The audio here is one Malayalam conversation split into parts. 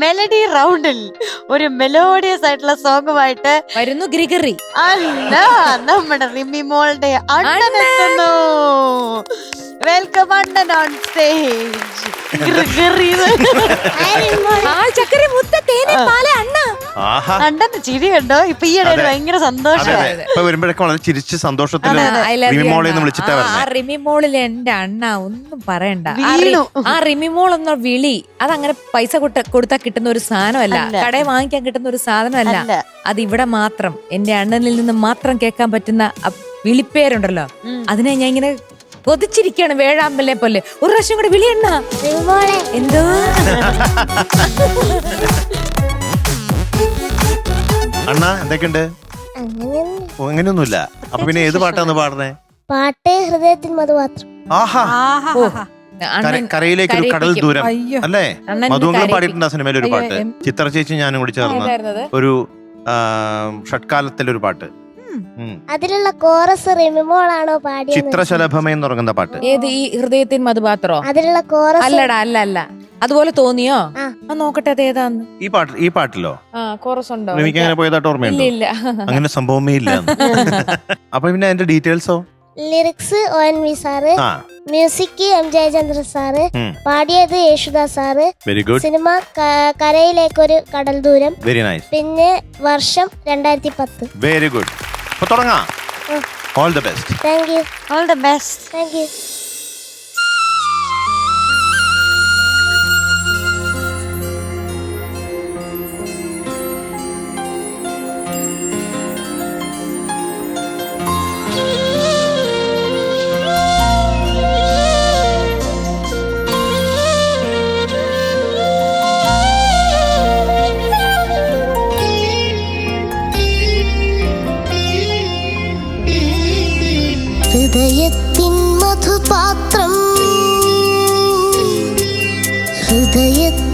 മെലഡി റൗണ്ടിൽ ഒരു മെലോഡിയസ് ആയിട്ടുള്ള സോങ്ങുമായിട്ട് വരുന്നു ഗ്രിഗറി. അല്ല നമ്മുടെ റിമി മോളുടെ അണ്ണൻ എത്തുന്നു. Welcome Annan on stage Gregory ആ ചക്കര മുത്ത തേനെ പാല അണ്ണ. ആഹാ. അണ്ണന്റെ ചിരി കണ്ടോ? ഇപ്പൊ ഈ ഇടയിൽ ഭയങ്കര സന്തോഷം. ഇപ്പൊ വരുമ്പോഴൊക്കെ വളരെ ചിരിച്ച് സന്തോഷത്തിൽ ആ, I love you, റിമിമോളെ അണ്ണ. വിളിച്ചിട്ടാ ആ, വരുന്നത് ആ റിമിമോളിൽ എന്റെ അണ്ണ ഒന്നും പറയണ്ട. ആ റിമിമോൾ എന്ന വിളി. അതങ്ങനെ പൈസ കൊടുത്താൽ കിട്ടുന്ന ഒരു സാധനമല്ല. അല്ല. കടയിൽ വാങ്ങിക്കാൻ കിട്ടുന്ന ഒരു സാധനമല്ല. അത് ഇവിടെ മാത്രം എന്റെ അണ്ണനിൽ നിന്ന് മാത്രം കേൾക്കാൻ പറ്റുന്ന വിളിപ്പേരുണ്ടല്ലോ. അതിനെ ഞാൻ ഇങ്ങനെ കൊതിച്ചിരിക്കുകയാണ് വേഴാമ്പലിനെ പോലെ. ഒരു പ്രാവശ്യം കൂടെ വിളിയണ്ണ. എന്തോ? അണ്ണ എന്തൊക്കെയുണ്ട്? ഓ, അങ്ങനെയൊന്നുമില്ല അപ്പൊ പിന്നെ ഏത് പാട്ടാന്ന് പാടുന്നേ? പാട്ട് ഹൃദയത്തിൽ മധുപാത്രം. ആഹാ. ഓ, കര- അണ്ണൻ കരയിലേക്ക് ഒരു കടൽ. ദൂരം. അയ്യോ. അല്ലേ? അണ്ണൻ. പാടിയിട്ടുണ്ട് ആ സിനിമയിൽ ഒരു പാട്ട്. ചിത്ര ചേച്ചി ഞാനും കൂടി ചേർന്ന? ഒരു ആ, ഒരു പാട്ട്. അതിലുള്ള കോറസ് റിമിമോളാണോ പാടിയത്? ചിത്രശലഭമേ എന്ന് തുടങ്ങുന്ന പാട്ട്. ഏത് ഈ ഹൃദയത്തിൻ മധുപാത്രോ? അതിലുള്ള കോറസ് അല്ലടാ അല്ല അല്ല. അതുപോലെ തോന്നിയോ? ആ. ആ നോക്കട്ടെ അത് ഏതാന്ന്? ഈ പാട്ട് ഈ പാട്ടിലോ? ആ കോറസ് ഉണ്ടോ റിമിക്ക് അങ്ങനെ പോയതായിട്ട് ഇല്ല ഓർമ്മയുണ്ടോ? ഇല്ല. അങ്ങനെ സംഭവമേ ഇല്ല. അപ്പൊ പിന്നെ അതിന്റെ ഡീറ്റെയിൽസോ? Lyrics O N V sir ആ. മ്യൂസിക് എം ജയചന്ദ്ര സാറ് ഉം. പാടിയത് Yesudas sir. Very good cinema ക- കരയിലേക്കൊരു കടൽ ദൂരം. വെരി നൈസ് പിന്നെ വർഷം രണ്ടായിരത്തി പത്ത്. വെരി ഗുഡ് അപ്പൊ തുടങ്ങാം. All the best thank you all the best thank you ഹൃദയത്തിൻ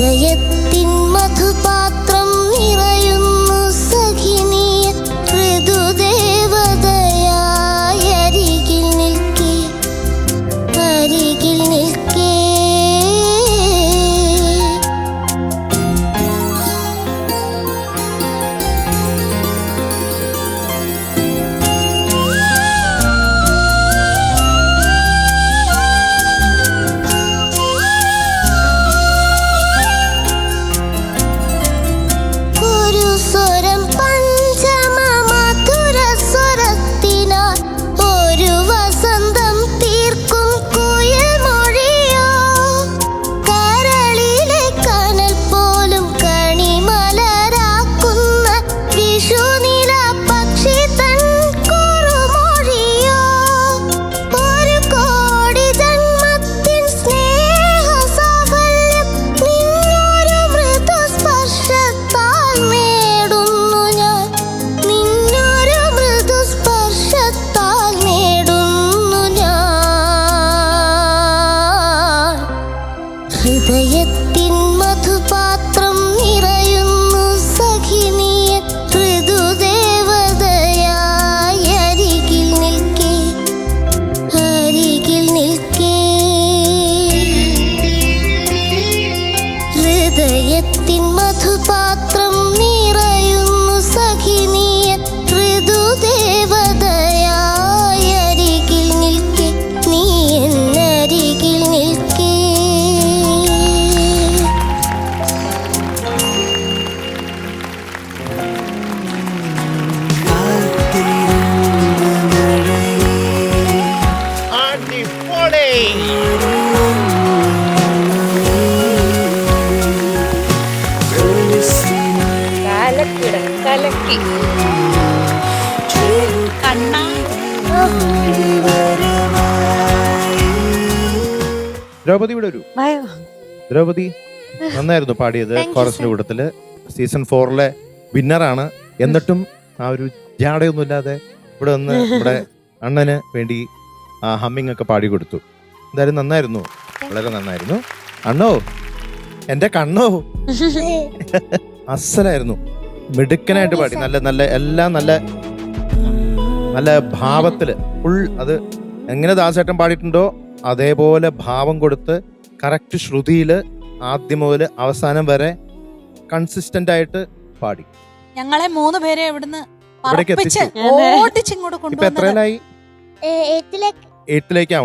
的夜。പ്രണയത്തിൻ മധുപാത്രം നിറയുന്നു സഖിനിയത്തിൽ ദ്രൗപദി ഇവിടെ ഒരു ദ്രൗപതി നന്നായിരുന്നു പാടിയത് കോറസിന്റെ. കൂട്ടത്തിൽ. സീസൺ ഫോറിലെ വിന്നറാണ് എന്നിട്ടും ആ ഒരു ജാടയൊന്നും ഇല്ലാതെ ഇവിടെ വന്ന് ഇവിടെ അണ്ണന് വേണ്ടി ആ ഹമ്മിങ് ഒക്കെ പാടി കൊടുത്തു. എന്തായാലും നന്നായിരുന്നു. വളരെ നന്നായിരുന്നു. അണ്ണോ എന്റെ കണ്ണോ? അസലായിരുന്നു. മിടുക്കനായിട്ട് പാടി. നല്ല നല്ല എല്ലാം നല്ല നല്ല ഭാവത്തിൽ. ഫുൾ അത് എങ്ങനെ ദാസേട്ടൻ പാടിയിട്ടുണ്ടോ? അതേപോലെ ഭാവം കൊടുത്ത് കറക്റ്റ് ശ്രുതിയിൽ ആദ്യം മുതൽ അവസാനം വരെ കൺസിസ്റ്റന്റ് ആയിട്ട് പാടി. ഞങ്ങളെ മൂന്ന് പേരെ ഇവിടുന്ന് ഇപ്പൊ എത്രയിലായി? എട്ടിലേക്ക്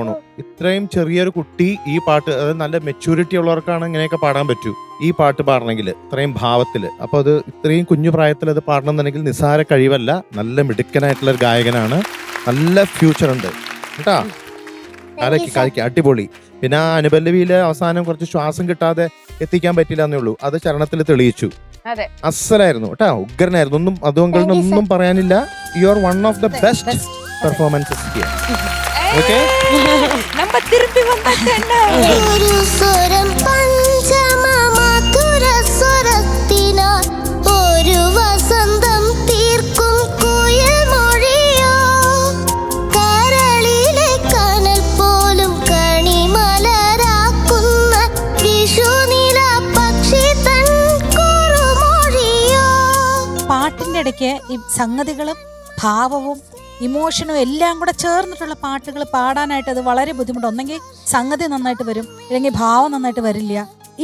ഇത്രയും ചെറിയൊരു കുട്ടി ഈ പാട്ട് അതായത് നല്ല മെച്യൂരിറ്റി ഉള്ളവർക്കാണ് ഇങ്ങനെയൊക്കെ പാടാൻ പറ്റൂ. ഈ പാട്ട് പാടണമെങ്കിൽ ഇത്രയും ഭാവത്തിൽ അപ്പൊ അത് ഇത്രയും കുഞ്ഞു പ്രായത്തിൽ അത് പാടണമെന്നുണ്ടെങ്കിൽ നിസ്സാര കഴിവല്ല നല്ല മിടുക്കനായിട്ടുള്ള ഒരു ഗായകനാണ്. നല്ല ഫ്യൂച്ചർ ഉണ്ട്. കേട്ടാ? കലക്കി കലക്കി അടിപൊളി. പിന്നെ ആ അനുപല്ലവിയിൽ അവസാനം കുറച്ച് ശ്വാസം കിട്ടാതെ എത്തിക്കാൻ പറ്റില്ല എന്നേ ഉള്ളൂ. അത് ചരണത്തിൽ തെളിയിച്ചു. അതെ. അസലായിരുന്നു കേട്ടാ. ഉഗ്രനായിരുന്നു. ഒന്നും അതുകൊണ്ട് ഒന്നും പറയാനില്ല. You are one of the best performances okay ഇടയ്ക്ക് ഈ സംഗതികളും ഭാവവും ഇമോഷനും എല്ലാം കൂടെ ചേർന്നിട്ടുള്ള പാട്ടുകൾ പാടാനായിട്ട് അത് വളരെ ബുദ്ധിമുട്ട്. ഒന്നെങ്കിൽ സംഗതി നന്നായിട്ട് വരും അല്ലെങ്കിൽ ഭാവം നന്നായിട്ട് വരില്ല.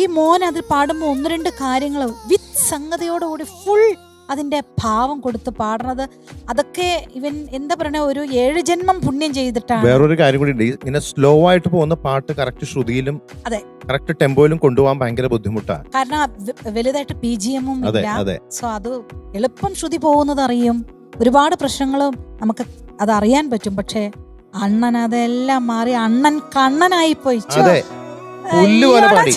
ഈ മോൻ അത് പാടുമ്പോൾ ഒന്ന് രണ്ട് കാര്യങ്ങൾ വിത്ത് സംഗതിയോടുകൂടി ഫുൾ അതിന്റെ ഭാവം കൊടുത്ത് പാടണത് അതൊക്കെ ഇവൻ എന്താ പറയണേ ഒരു ഏഴ് ജന്മം പുണ്യം ചെയ്തിട്ടാണ്. വേറൊരു കാര്യം കൂടി ഉണ്ട് ഇങ്ങനെ സ്ലോ ആയിട്ട് പോകുന്ന പാട്ട് കറക്റ്റ് ശ്രുതിയിലും അതെ. കറക്റ്റ് ടെമ്പോയിലും കൊണ്ടുപോകാൻ ഭയങ്കര ബുദ്ധിമുട്ടാണ്. കാരണം വലുതായിട്ട് പി ജി എമ്മും സോ അത് എളുപ്പം ശ്രുതി പോകുന്നത് അറിയും. ഒരുപാട് പ്രശ്നങ്ങളും നമുക്ക് അത് അറിയാൻ പറ്റും. പക്ഷേ അണ്ണൻ അതെല്ലാം മാറി അണ്ണൻ കണ്ണനായി പോയി. പുല്ല് പോലെ പാടി.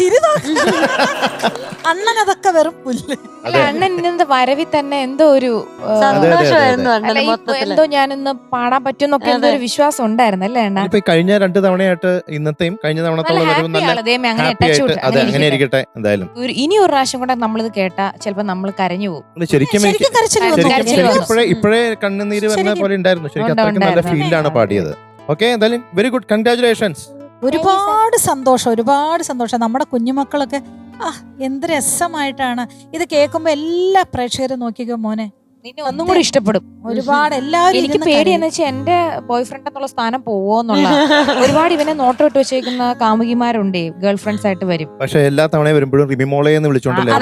അണ്ണൻ അതൊക്കെ വെറും പുല്ല്. അല്ല അണ്ണൻ ഇന്ന വരവി തന്നെ എന്തോ ഒരു ഏ, അതെ, അതെ, സന്തോഷമായിരുന്നു അല്ല അണ്ണന് ഈ മൊത്തത്തിൽ. എന്തോ ഞാനിന്ന് പാടാൻ പറ്റുന്നൊക്കെ എന്തോ ഒരു വിശ്വാസം ഉണ്ടായിരുന്നു അല്ലേ അണ്ണ? ഇപ്പൊ ഈ കഴിഞ്ഞ രണ്ട് തവണയായിട്ട് ഇന്നത്തെയും കഴിഞ്ഞ നല്ല തവണത്തോളം വരവ് ഹാപ്പി നല്ല ആണ്. ദൈവമേ അങ്ങനെ ഹാപ്പി ടച്ച് ആയിട്ട് അതെ അങ്ങനെ ഇരിക്കട്ടെ. എന്തായാലും. ഇനി ഒരു പ്രാവശ്യം കൂടെ നമ്മളിത് കേട്ടാ ചിലപ്പോ നമ്മൾ കരഞ്ഞു പോകും. അല്ല, ശരിക്കും എനിക്ക് ശരിക്കും കരച്ചിൽ വന്നു. ശരിക്കും കരച്ചിൽ ശരിക്കും വന്നു. ഇപ്പോഴേ ഇപ്പോഴേ കണ്ണുനീര് വരുന്ന ശരിക്കും. പോലെ ഉണ്ടായിരുന്നു. ശരിക്കും ഉണ്ട്, അത്രയ്ക്ക് നല്ല ഉണ്ടായിരുന്നു. ഫീലാണ് പാടിയത്. ഓക്കെ എന്തായാലും വെരി ഗുഡ് കൺഗ്രാചുലേഷൻസ് ഒരുപാട് സന്തോഷം ഒരുപാട് സന്തോഷം. നമ്മുടെ കുഞ്ഞുമക്കളൊക്കെ ആ എന്ത് രസമായിട്ടാണ്. ഇത് കേൾക്കുമ്പോൾ എല്ലാ പ്രേക്ഷകരും നോക്കിക്കോ മോനെ നിന്നെ ഒന്നും കൂടി ഇഷ്ടപ്പെടും. ഒരുപാട് എല്ലാവരും എനിക്ക് പേടി. എന്ന് വെച്ചാൽ എന്റെ ബോയ് ഫ്രണ്ട് എന്നുള്ള സ്ഥാനം പോവോന്നുള്ള. ഒരുപാട് ഇവനെ നോട്ടമിട്ട് വെച്ചേക്കുന്ന കാമുകിമാരുണ്ടേ ഗേൾ ഫ്രണ്ട്സ് ആയിട്ട് വരും. പക്ഷെ എല്ലാ തവണ വരുമ്പോഴും റിമിമോളെ എന്ന് വിളിച്ചോണ്ടല്ലേ.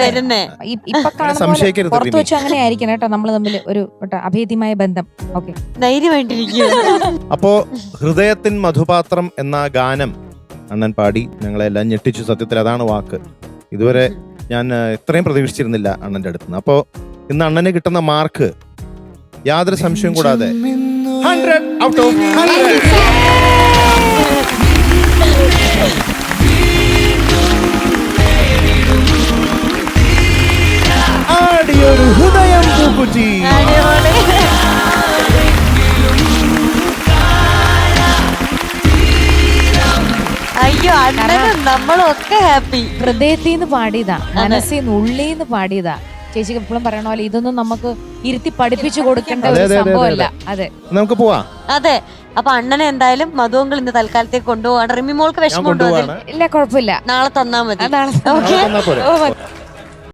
ഇപ്പൊ കാണുന്ന പോലെ സംശയിക്കരുത് പുറത്തു. വെച്ച് അങ്ങനെ ആയിരിക്കണം കേട്ടോ നമ്മൾ തമ്മിൽ ഒരു അഭേദ്യമായ ബന്ധം. ഓക്കെ. അപ്പോ ഹൃദയത്തിൻ മധുപാത്രം എന്ന ഗാനം അണ്ണൻ പാടി ഞങ്ങളെല്ലാം ഞെട്ടിച്ചു സത്യത്തിൽ അതാണ് വാക്ക്. ഇതുവരെ ഞാൻ ഇത്രയും പ്രതീക്ഷിച്ചിരുന്നില്ല അണ്ണന്റെ അടുത്ത് നിന്ന് അപ്പോ ഇന്ന് അണ്ണന് കിട്ടുന്ന മാർക്ക് യാതൊരു സംശയവും കൂടാതെ. ഹൺഡ്രഡ് ഔട്ട് ഓഫ് ഹൺഡ്രഡ് ആടിയൊരു ഹൃദയം പൂക്കുറ്റി. അയ്യോ അണ്ണനും നമ്മളൊക്കെ ഹാപ്പി ഹൃദയത്തിൽ നിന്ന് പാടിയതാ മനസ്സിൽ നിന്ന് ഉള്ളിൽ നിന്ന് പാടിയതാ. ചേച്ചിക്ക് എപ്പോഴും പറയണ പോലെ ഇതൊന്നും നമുക്ക് ഇരുത്തി പഠിപ്പിച്ചു കൊടുക്കേണ്ട ഒരു സംഭവമല്ല. അതെ നമുക്ക് പോവാം. അതെ. അപ്പൊ അണ്ണനെ എന്തായാലും മധുവങ്കൾ ഇന്ന് തൽക്കാലത്തേക്ക് കൊണ്ടുപോവാണ്. റിമി മോൾക്ക് കൊണ്ടുപോകാൻ ഇല്ല കുഴപ്പമില്ല. നാളെ തന്നാ നാളെ? മതി.